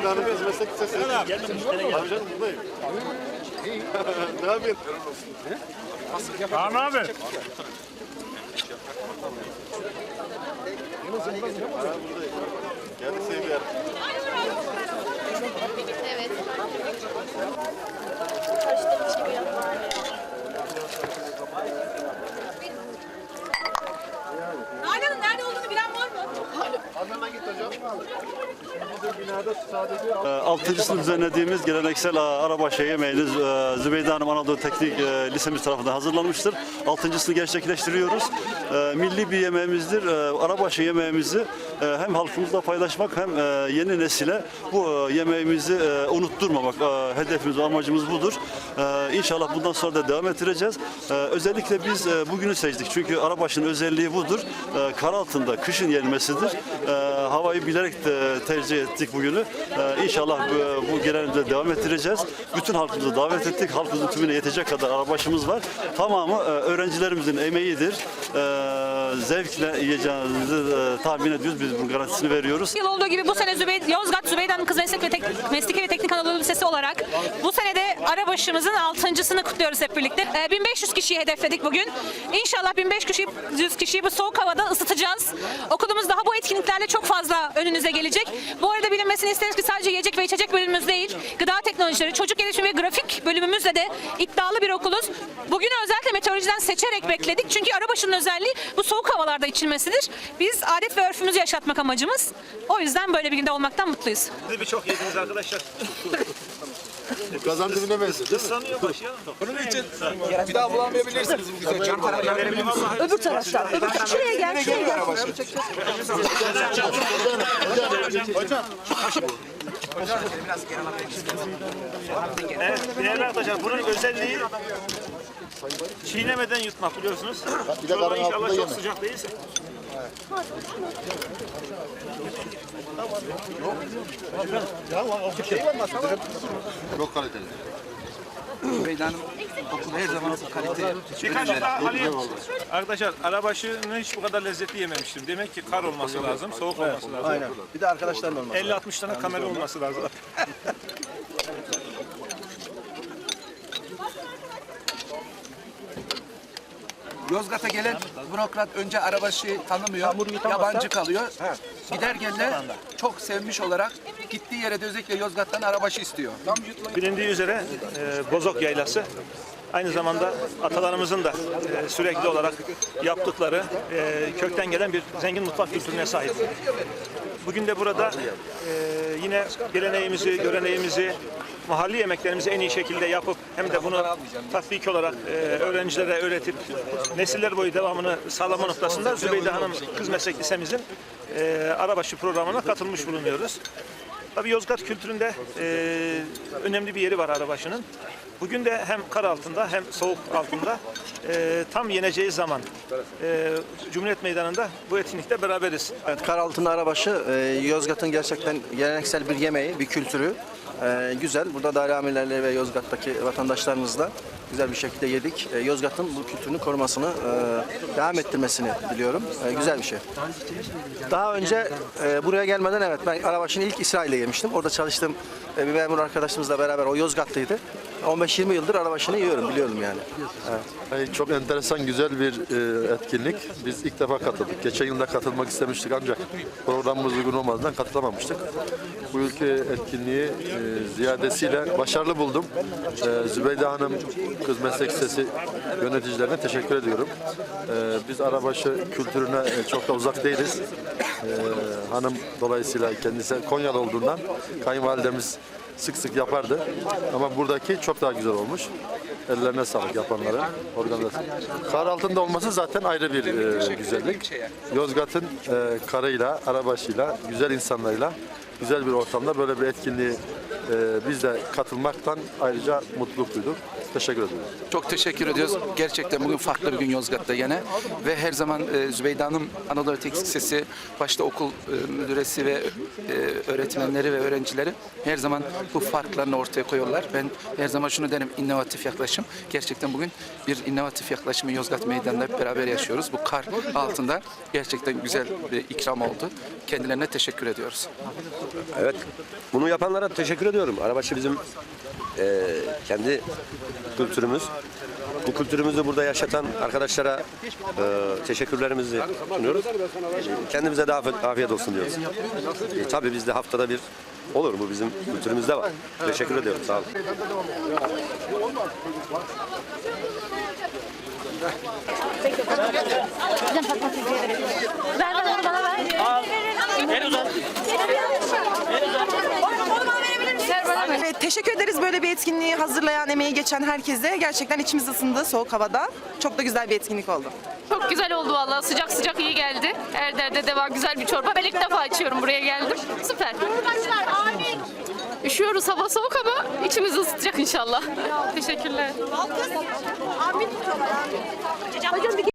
Binanın biz meslek lisesi. Abi canım buradayım. ne yapıyorsun? Kaan abi. Geldik sevgi yer. Evet. Altıncısını düzenlediğimiz geleneksel e, arabaşı yemeğiniz e, Zübeyde Hanım Anadolu Teknik e, Lisemiz tarafından hazırlanmıştır. Altıncısını gerçekleştiriyoruz. Milli bir yemeğimizdir. Arabaşı yemeğimizi e, hem halkımızla paylaşmak hem yeni nesile bu yemeğimizi unutturmamak hedefimiz, amacımız budur. İnşallah bundan sonra da devam ettireceğiz. Özellikle biz bugünü seçtik. Çünkü arabaşının özelliği budur. Kar altında kışın yenmesidir. Havayı bilerek de tercih ettik bugünü. E, İnşallah bu, bu geleneğimize devam ettireceğiz. Bütün halkımızı davet ettik. Halkımızın tümüne yetecek kadar arabaşımız var. Tamamı e, öğrencilerimizin emeğidir. E, Zevkle yiyeceğinizi e, tahmin ediyoruz. Biz bunun garantisini veriyoruz. Yıl olduğu gibi bu sene Zübeyde, Yozgat Zübeyde Hanım Kız Meslek ve Tek, Mesleki ve Teknik Anadolu Lisesi olarak bu senede arabaşımızın 6.sını kutluyoruz hep birlikte. Ee, 1500 kişiyi hedefledik bugün. İnşallah 1500 kişiyi bu soğuk havada ısıtacağız. Okulumuz daha bu etkinliklerle çok fazla önünüze gelecek. Bu arada bilinmesini isteriz ki sadece yiyecek ve içecek bölümümüz değil, gıda teknolojileri, çocuk gelişimi ve grafik bölümümüzle de iddialı bir okuluz. Bugün özellikle meteorolojiden seçerek bekledik. Çünkü arabaşının özelliği bu soğuk havalarda içilmesidir. Biz adet ve örfümüzü yaşatmak amacımız. O yüzden böyle bir günde olmaktan mutluyuz. Siz birçok yediniz arkadaşlar. kazan dibine benziyor değil mi? Sanıyor başlayalım. Bir daha bulamayabilirsiniz bu güzel tarafları. Öbür taraftan. Öbür taraftan. Şuraya gel, şuraya gel. Evet, değerli arkadaşlar bunun özelliği çiğnemeden yutmak biliyorsunuz. Bir de Çorba karın inşallah çok sıcak değilse. Çok kaliteli. Zübeyde Hanım okulu her zaman kalite Birkaç daha alayım. Arkadaşlar arabaşını hiç bu kadar lezzetli yememiştim. Demek ki kar olması lazım, soğuk olması lazım. Aynen. Bir de arkadaşlarla olmak. 50-60 tane kamera olması lazım. Yozgat'a gelen bürokrat önce arabaşı tanımıyor, yabancı kalıyor. Giderken de çok sevmiş olarak gittiği yere de özellikle Yozgat'tan arabaşı istiyor. Bilindiği üzere e, Bozok Yaylası aynı zamanda atalarımızın da e, sürekli olarak yaptıkları e, kökten gelen bir zengin mutfak kültürüne sahip. Bugün de burada e, yine geleneğimizi, göreneğimizi, mahalli yemeklerimizi en iyi şekilde yapıp hem de bunu tatbik olarak e, öğrencilere öğretip nesiller boyu devamını sağlama noktasında Zübeyde Hanım Kız Meslek Lisemizin e, arabaşı programına katılmış bulunuyoruz. Tabii Yozgat kültüründe e, önemli bir yeri var arabaşının. Bugün de hem kar altında hem soğuk altında e, tam yeneceği zaman e, Cumhuriyet Meydanı'nda bu etkinlikte beraberiz. Evet, kar altında arabaşı e, Yozgat'ın gerçekten geleneksel bir yemeği, bir kültürü. E, güzel. Burada da Alamilerle ve Yozgat'taki vatandaşlarımızla güzel bir şekilde yedik. E, Yozgat'ın bu kültürünü korumasını, e, devam ettirmesini diliyorum. E, güzel bir şey. Daha önce e, buraya gelmeden evet ben arabaşını ilk İsrail'de yemiştim. Orada çalıştığım e, bir memur arkadaşımızla beraber o Yozgat'taydı. 15-20 yıldır arabaşını yiyorum, biliyorum yani. Evet. Ay, çok enteresan güzel bir e, etkinlik. Biz ilk defa katıldık. Geçen yılda katılmak istemiştik ancak programımız uygun olmadığından katılamamıştık. Bu ülke etkinliği e, ziyadesiyle başarılı buldum. E, Zübeyde Hanım Kız Meslek Lisesi yöneticilerine teşekkür ediyorum. E, biz arabaşı kültürüne e, çok da uzak değiliz. E, hanım dolayısıyla kendisi Konyalı olduğundan kayınvalidemiz sık sık yapardı. Ama buradaki çok daha güzel olmuş. Ellerine sağlık yapanlara, organizasyon. Kar altında olması zaten ayrı bir e, güzellik. Yozgat'ın e, karıyla, arabaşıyla, güzel insanlarıyla güzel bir ortamda böyle bir etkinliğe e, biz de katılmaktan ayrıca mutluluk duyduk. Teşekkür ediyorum. Çok teşekkür ediyoruz. Gerçekten bugün farklı bir gün Yozgat'ta yine. Ve her zaman e, Zübeyde Hanım Anadolu Teknik Lisesi başta okul e, müdüresi ve e, öğretmenleri ve öğrencileri her zaman bu farklarını ortaya koyuyorlar. Ben her zaman şunu derim inovatif yaklaşım. Gerçekten bugün bir inovatif yaklaşımı Yozgat Meydanı'nda hep beraber yaşıyoruz. Bu kar altında gerçekten güzel bir ikram oldu. Kendilerine teşekkür ediyoruz. Evet. Bunu yapanlara teşekkür ediyorum. Arabaşı bizim eee, kendi kültürümüz. Bu kültürümüzü burada yaşatan arkadaşlara eee, teşekkürlerimizi sunuyoruz. Kendimize de afiyet, afiyet olsun diyoruz. E, tabii bizde haftada bir olur bu bizim kültürümüzde var. Teşekkür ediyorum. Sağ olun. Ver ver onu bana ver. Evet, teşekkür ederiz böyle bir etkinliği hazırlayan, emeği geçen herkese. Gerçekten içimiz ısındı soğuk havada. Çok da güzel bir etkinlik oldu. Çok güzel oldu vallahi. Sıcak sıcak iyi geldi. Her derde deva güzel bir çorba. Ben ilk defa içiyorum buraya geldim. Süper. Üşüyoruz hava soğuk ama içimiz ısıtacak inşallah. Teşekkürler.